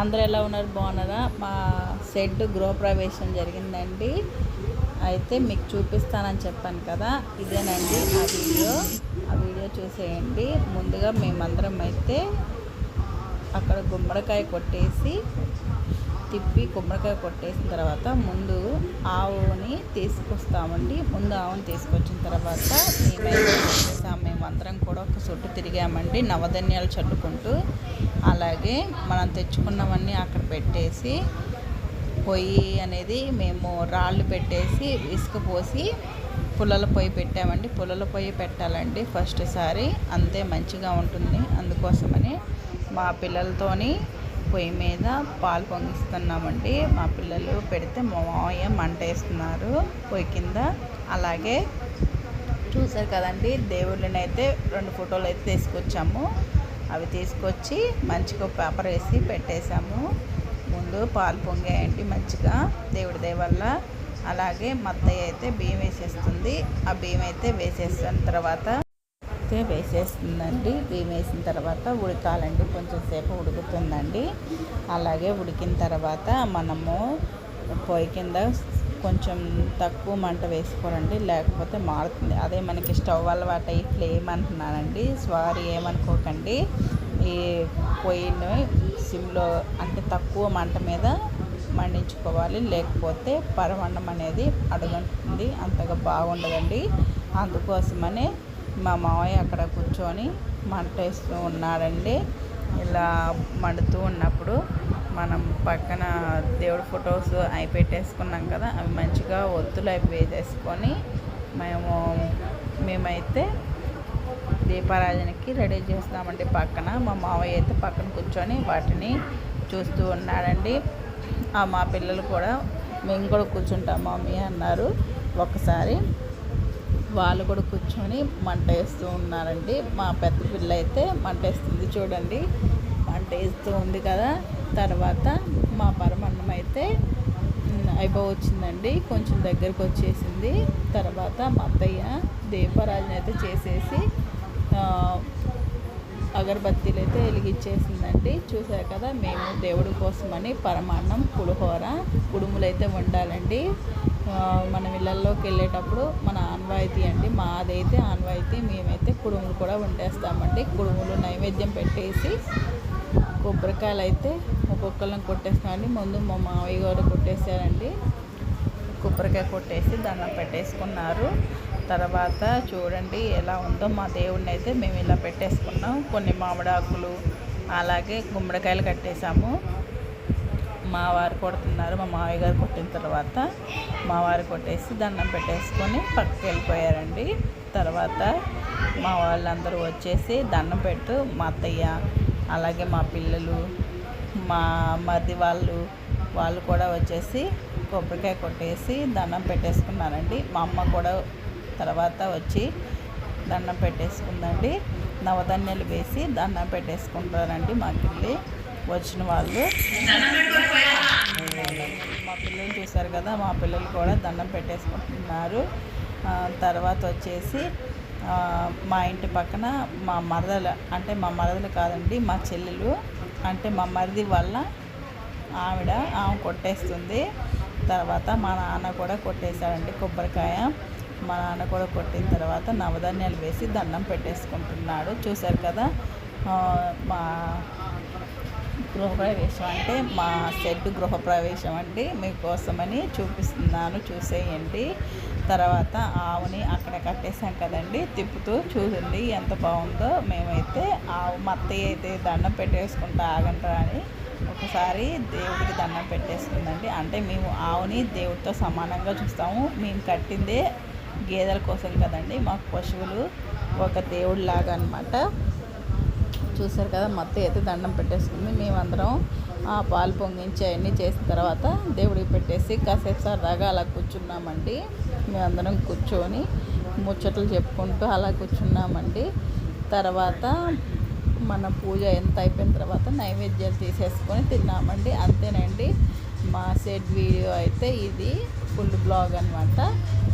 అందరూ ఎలా ఉన్నారు? బాగున్నారా? మా షెడ్ గృహప్రవేశం జరిగిందండి. అయితే మీకు చూపిస్తానని చెప్పాను కదా ఇదేనండి ఆ వీడియో. ఆ వీడియో చూసేయండి. ముందుగా మేమందరం అయితే అక్కడ గుమ్మడికాయ కొట్టేసి తిప్పి గుమ్మడికాయ కొట్టేసిన తర్వాత ముందు ఆవుని తీసుకొస్తామండి. ముందు ఆవుని తీసుకొచ్చిన తర్వాత మేమైతే మేము మేమందరం కూడా ఒక చుట్టు తిరిగామండి. నవధన్యాలు చల్లుకుంటూ అలాగే మనం తెచ్చుకున్నవన్నీ అక్కడ పెట్టేసి పొయ్యి అనేది మేము రాళ్ళు పెట్టేసి ఇసుక పోసి పుల్లల పొయ్యి పెట్టామండి. పుల్లల పొయ్యి పెట్టాలండి ఫస్ట్ సారి. అంతే మంచిగా ఉంటుంది. అందుకోసమని మా పిల్లలతోని పొయ్యి మీద పాలు పొంగిస్తున్నామండి. మా పిల్లలు పెడితే మా మామయ్య మంట వేస్తున్నారు పొయ్యి కింద. అలాగే చూసారు కదండి దేవుళ్ళని అయితే రెండు ఫోటోలు అయితే తీసుకొచ్చాము. అవి తీసుకొచ్చి మంచిగా పేపర్ వేసి పెట్టేశాము. ముందు పాలు పొంగాయండి మంచిగా దేవుడి దయ అలాగే మత్తయ్య అయితే బియ్యం వేసేస్తుంది. ఆ బియ్యం అయితే వేసేసిన తర్వాత అయితే వేసేస్తుందండి. బియ్యం వేసిన తర్వాత ఉడకాలండి. కొంచెం సేపు ఉడుకుతుందండి. అలాగే ఉడికిన తర్వాత మనము పొయ్యి కింద కొంచెం తక్కువ మంట వేసుకోరండి లేకపోతే మారుతుంది. అదే మనకి స్టవ్ అలవాటు అయ్యి ఫ్లేమ్ అంటున్నానండి. సారీ ఏమనుకోకండి. ఈ పొయ్యిని సిమ్లో అంటే తక్కువ మంట మీద మండించుకోవాలి. లేకపోతే పరవన్నం అనేది అడుగుంటుంది. అంతగా బాగుండదండి. అందుకోసమనే మా మావయ్య అక్కడ కూర్చొని మంట వేస్తూ ఉన్నాడండి. ఇలా మండుతూ ఉన్నప్పుడు మనం పక్కన దేవుడి ఫొటోస్ అవి పెట్టేసుకున్నాం కదా అవి మంచిగా ఒత్తులు అవి వేసేసుకొని మేము మేమైతే దీపారాజనకి రెడీ చేస్తామండి పక్కన. మా మావయ్య అయితే పక్కన కూర్చొని వాటిని చూస్తూ ఉన్నాడండి. మా పిల్లలు కూడా మేము కూడా కూర్చుంటాం మమ్మీ అన్నారు ఒకసారి. వాళ్ళు కూడా కూర్చొని మంట వేస్తూ ఉన్నారండి. మా పెద్ద పిల్ల అయితే మంట వేస్తుంది చూడండి. మంట వేస్తూ ఉంది కదా. తర్వాత మా పరమన్నం అయితే అయిపోవచ్చిందండి. కొంచెం దగ్గరకు వచ్చేసింది. తర్వాత మా అత్తయ్య దీపరాజుని అయితే చేసేసి అగరబత్తీలు అయితే వెలిగించేసిందండి. చూసారు కదా మేము దేవుడి కోసమని పరమాన్నం పులిహోర కుడుములు అయితే వండాలండి. మనం ఇళ్ళల్లోకి వెళ్ళేటప్పుడు మన ఆన్వాయితీ అండి. మాదైతే ఆన్వాయితీ మేమైతే కుడుములు కూడా వండేస్తామండి. కుడుములు నైవేద్యం పెట్టేసి కొబ్బరికాయలు అయితే ఒక్కొక్కళ్ళని కొట్టేస్తామండి. ముందు మా మావయ్య గారు కొట్టేశారండి. కొబ్బరికాయ కొట్టేసి దండం పెట్టేసుకున్నారు. తర్వాత చూడండి ఎలా ఉందో మా దేవుడిని అయితే మేము ఇలా పెట్టేసుకున్నాం. కొన్ని మామిడాకులు అలాగే గుమ్మడికాయలు కట్టేసాము మా వారు కొడుతున్నారు మా మావయ్య గారు కొట్టిన తర్వాత మా వారు కొట్టేసి దండం పెట్టేసుకొని పక్కకి వెళ్ళిపోయారండి. తర్వాత మా వాళ్ళందరూ వచ్చేసి దండం పెట్టు మా అత్తయ్య అలాగే మా పిల్లలు మా మరిది వాళ్ళు వాళ్ళు కూడా వచ్చేసి కొబ్బరికాయ కొట్టేసి దండం పెట్టేసుకున్నారండి. మా అమ్మ కూడా తర్వాత వచ్చి దండం పెట్టేసుకుందండి. నవధాన్యాలు వేసి దండం పెట్టేసుకుంటారండి మాకెళ్ళి వచ్చిన వాళ్ళు పిల్లలు కదా మా పిల్లలు కూడా దండం పెట్టేసుకుంటున్నారు. తర్వాత వచ్చేసి మా ఇంటి పక్కన మా మరదలు అంటే మా మరదలు కాదండి మా చెల్లెలు అంటే మా మరిది వల్ల ఆవిడ ఆమె కొట్టేస్తుంది. తర్వాత మా నాన్న కూడా కొట్టేశాడండి కొబ్బరికాయ. మా నాన్న కూడా కొట్టిన తర్వాత నవధాన్యాలు వేసి దండం పెట్టేసుకుంటున్నాడు. చూశారు కదా మా గృహప్రవేశం అంటే మా షెడ్ గృహప్రవేశం అండి మీకోసమని చూపిస్తున్నాను చూసేయండి. తర్వాత ఆవుని అక్కడ కట్టేసాం కదండి తిప్పుతూ చూడండి ఎంత బాగుందో. మేమైతే ఆవు మత్తయ్య అయితే దండం పెట్టేసుకుంటా ఆగంటారా అని ఒకసారి దేవుడికి దండం పెట్టేసుకుందండి. అంటే మేము ఆవుని దేవుడితో సమానంగా చూస్తాము. మేము కట్టిందే గేదెల కోసం కదండి మాకు పశువులు ఒక దేవుడి లాగా అనమాట చూసారు కదా మొత్తం అయితే దండం పెట్టేసుకుంది. మేమందరం ఆ పాలు పొంగించి అవన్నీ చేసిన తర్వాత దేవుడికి పెట్టేసి కాసేపు సరదాగా అలా కూర్చున్నామండి. మేమందరం కూర్చొని ముచ్చట్లు చెప్పుకుంటూ అలా కూర్చున్నామండి. తర్వాత మన పూజ ఎంత అయిపోయిన తర్వాత నైవేద్యాలు తీసేసుకొని తిన్నామండి. అంతేనండి. మా సెట్ వీడియో అయితే ఇది ఫుల్ బ్లాగ్ అనమాట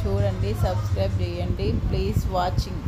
చూడండి సబ్స్క్రైబ్ చేయండి. Please watching.